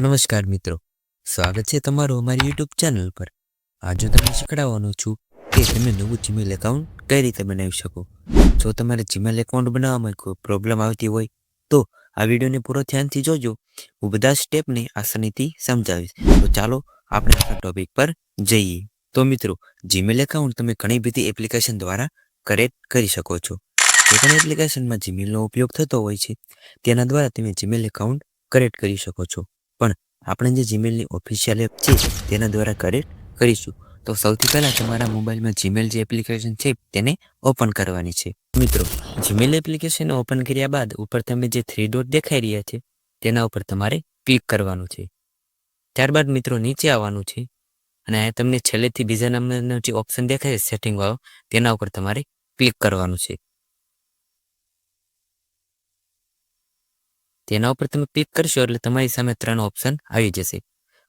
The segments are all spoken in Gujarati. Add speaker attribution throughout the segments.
Speaker 1: નમસ્કાર મિત્રો. સ્વાગત છે તમારું અમારી યુટ્યુબ ચેનલ પર. આજે તમને શીખડાવવાનું છું કે તમે નવું જીમેલ એકાઉન્ટ કઈ રીતે બનાવી શકો. જો તમારે જીમેલ એકાઉન્ટ બનાવવામાં કોઈ પ્રોબ્લેમ આવતી હોય, તો આ વિડીયોને પૂરો ધ્યાનથી જોજો. હું બધા સ્ટેપને આસાનીથી સમજાવીશ. તો ચાલો આપણે આપણા ટોપિક પર જઈએ. તો મિત્રો જીમેલ એકાઉન્ટ તમે ઘણી બધી એપ્લિકેશન દ્વારા ક્રિએટ કરી શકો છો. જે પણ એપ્લિકેશનમાં જીમેલનો ઉપયોગ થતો હોય છે, તેના દ્વારા તમે જીમેલ એકાઉન્ટ ક્રિએટ કરી શકો છો. આપણે જે જીમેલની ઓફિશિયલ એપ છે, તેના દ્વારા કરેક્ટ કરીશું. તો સૌથી પહેલાં તમારા મોબાઈલમાં જીમેલ જે એપ્લિકેશન છે, તેને ઓપન કરવાની છે. મિત્રો જીમેલ એપ્લિકેશન ઓપન કર્યા બાદ ઉપર તમે જે થ્રી ડોટ દેખાઈ રહ્યા છે, તેના ઉપર તમારે ક્લિક કરવાનું છે. ત્યારબાદ મિત્રો નીચે આવવાનું છે, અને તમને છેલ્લેથી બીજા નંબરનો જે ઓપ્શન દેખાય છે સેટિંગ વાળો, તેના ઉપર તમારે ક્લિક કરવાનું છે. તેના ઉપર તમે ક્લિક કરશો એટલે તમારી સામે ત્રણ ઓપ્શન આવી જશે.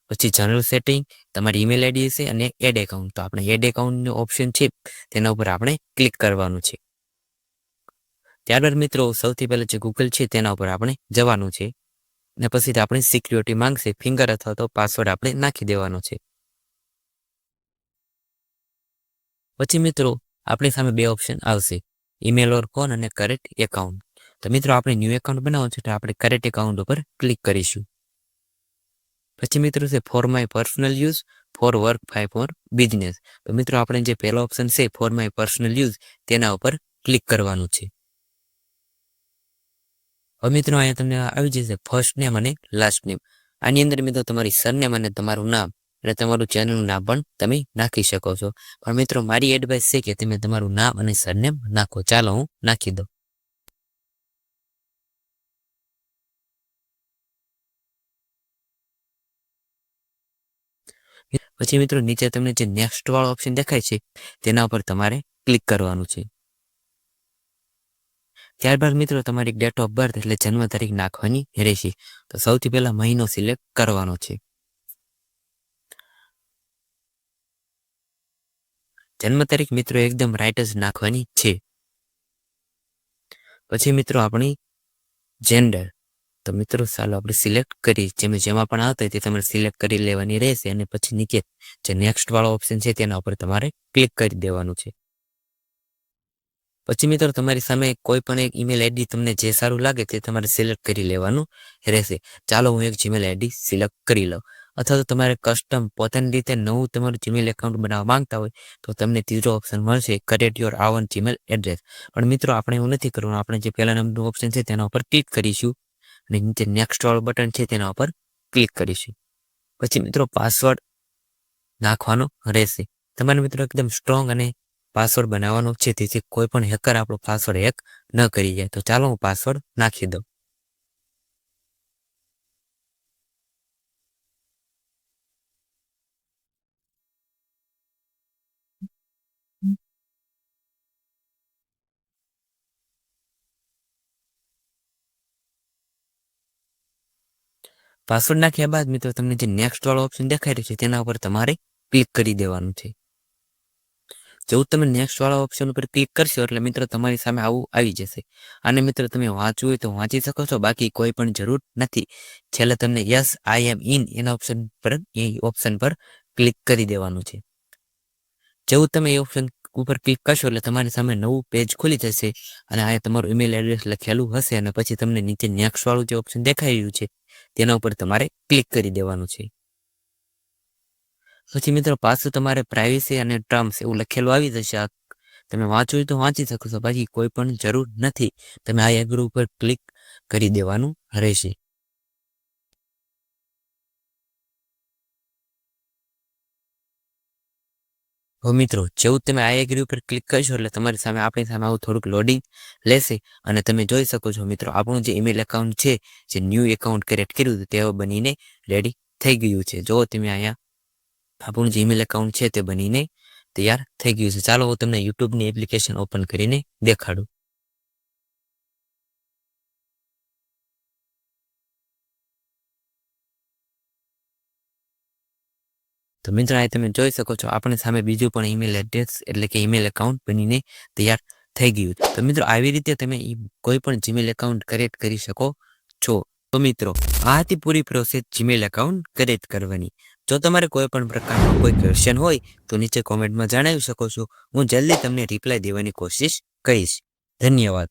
Speaker 1: પછી જનરલ સેટિંગ તમારી ઈમેલ આઈડી હશે અને એડ એકાઉન્ટ તો આપણે એડ એકાઉન્ટનું ઓપ્શન છે, તેના ઉપર આપણે ક્લિક કરવાનું છે. ત્યારબાદ મિત્રો, સૌથી પહેલાં જે ગૂગલ છે, તેના ઉપર આપણે જવાનું છે. અને પછી આપણે સિક્યુરિટી માંગશે ફિંગર અથવા તો પાસવર્ડ આપણે નાખી દેવાનો છે. પછી મિત્રો, આપણી સામે બે ઓપ્શન આવશે. ઈમેલ ઓર ફોન અને કરેક્ટ એકાઉન્ટ તો મિત્રો, આપણે ન્યૂ એકાઉન્ટ બનાવવું છે તો આપણે કરેક્ટ એકાઉન્ટ ઉપર ક્લિક કરીશું. પછી મિત્રો છે for my personal use for work five for business તો મિત્રો, આપણે જે પહેલો ઓપ્શન છે ફોર માય પર્સનલ યુઝ તેના ઉપર ક્લિક કરવાનું છે. હવે મિત્રો, અહીંયા તમને આવી જશે ફર્સ્ટ નેમ અને લાસ્ટ નેમ આની અંદર મિત્રો, તમારી સરનેમ અને તમારું નામ અને તમારું ચેનલનું નામ પણ તમે નાખી શકો છો. પણ મિત્રો, મારી એડવાઇસ છે કે તમે તમારું નામ અને સરનેમ નાખો. ચાલો હું નાખી દઉં. પછી મિત્રો નીચે તમને જે નેક્સ્ટ વાળો ઓપ્શન દેખાય છે, તેના ઉપર તમારે ક્લિક કરવાનું છે. ત્યારબાદ મિત્રો તમારી ડેટ ઓફ બર્થ એટલે જન્મ તારીખ નાખવાની રહેશે. તો સૌથી પહેલા મહિનો સિલેક્ટ કરવાનો છે. જન્મ તારીખ મિત્રો એકદમ રાઈટ જ નાખવાની છે. પછી મિત્રો આપણી જેન્ડર તો મિત્રો ચાલો આપણે સિલેક્ટ કરી જેમ જેમાં પણ આવતા હોય તે તમારે સિલેક્ટ કરી લેવાની રહેશે અને પછી નીચે જે નેક્સ્ટ વાળો ઓપ્શન છે તેના ઉપર તમારે ક્લિક કરી દેવાનું છે. પછી મિત્રો તમારી સામે કોઈ પણ એક ઈમેલ આઈડી તમને જે સારું લાગે તે તમારે સિલેક્ટ કરી લેવાનું રહેશે. ચાલો હું એક જીમેલ આઈડી સિલેક્ટ કરી લઉં. અથવા તો તમારે કસ્ટમ પોતાની રીતે નવું તમારું જીમેલ એકાઉન્ટ બનાવવા માંગતા હોય તો તમને ત્રીજો ઓપ્શન મળશે create your own Gmail address પણ મિત્રો આપણે એવું નથી કરવાનું. આપણે જે પહેલા નંબરનું ઓપ્શન છે તેના ઉપર ક્લિક કરીશું. અને નીચે નેક્સ્ટ વાળું બટન છે તેના ઉપર ક્લિક કરીશું. પછી મિત્રો પાસવર્ડ નાખવાનો રહેશે. તમારે મિત્રો એકદમ સ્ટ્રોંગ અને પાસવર્ડ બનાવવાનો છે. તેથી કોઈ પણ હેકર આપણો પાસવર્ડ હેક ન કરી જાય. તો ચાલો હું પાસવર્ડ નાખી દઉં. પાસવર્ડ નાખ્યા બાદ મિત્રો તમને જે નેક્સ્ટ વાળો ઓપ્શન દેખાઈ રહ્યો છે તેના ઉપર તમારે ક્લિક કરી દેવાનું છે. જેવું તમે નેક્સ્ટ વાળા ઓપ્શન ઉપર ક્લિક કરશો એટલે મિત્રો તમારી સામે આવું આવી જશે. અને મિત્રો તમે વાંચવું હોય તો વાંચી શકો છો, બાકી કોઈ પણ જરૂર નથી. છેલ્લે તમને યસ આઈ એમ ઇન એના ઓપ્શન પર, એ ઓપ્શન પર ક્લિક કરી દેવાનું છે. જેવું તમે એ ઓપ્શન ઉપર ક્લિક કરશો એટલે તમારી સામે નવું પેજ ખુલી જશે અને આ તમારું ઈમેલ એડ્રેસ લખેલું હશે અને પછી તમને નીચે નેક્સ્ટ વાળું જે ઓપ્શન દેખાઈ રહ્યું છે તેના ઉપર તમારે ક્લિક કરી દેવાનું છે. પછી મિત્રો પાછું તમારે પ્રાઇવેસી અને ટર્મ્સ એવું લખેલું આવી જશે. આ તમે વાંચવું તો વાંચી શકો છો. બાકી કોઈ પણ જરૂર નથી. તમે આ એગ્રો ઉપર ક્લિક કરી દેવાનું રહેશે. હવે મિત્રો, જેવું તમે આ એગ્રી ઉપર ક્લિક કરશો એટલે તમારી સામે આપણી સામે આવું થોડુંક લોડિંગ લેશે અને તમે જોઈ શકો છો મિત્રો, આપણું જે ઈમેલ એકાઉન્ટ છે, જે ન્યૂ એકાઉન્ટ ક્રિએટ કર્યું હતું, તે બનીને રેડી થઈ ગયું છે. જો તમે અહીંયા આપણું જે ઈમેલ એકાઉન્ટ છે તે બનીને તૈયાર થઈ ગયું છે. ચાલો હું તમને યુટ્યુબની એપ્લિકેશન ઓપન કરીને દેખાડું. તો મિત્રો અહીં તમે જોઈ શકો છો, આપણી સામે બીજું પણ ઈમેલ એડ્રેસ એટલે કે ઈમેલ એકાઉન્ટ બનીને તૈયાર થઈ ગયું તો મિત્રો, આવી રીતે તમે કોઈ પણ જીમેલ એકાઉન્ટ ક્રિએટ કરી શકો છો. તો મિત્રો, આ હતી પૂરી પ્રોસેસ જીમેલ એકાઉન્ટ ક્રિએટ કરવાની. જો તમારે કોઈ પણ પ્રકારનો કોઈ ક્વેશ્ચન હોય, તો નીચે કોમેન્ટમાં જણાવી શકો છો. હું જલ્દી તમને રિપ્લાય દેવાની કોશિશ કરીશ. ધન્યવાદ.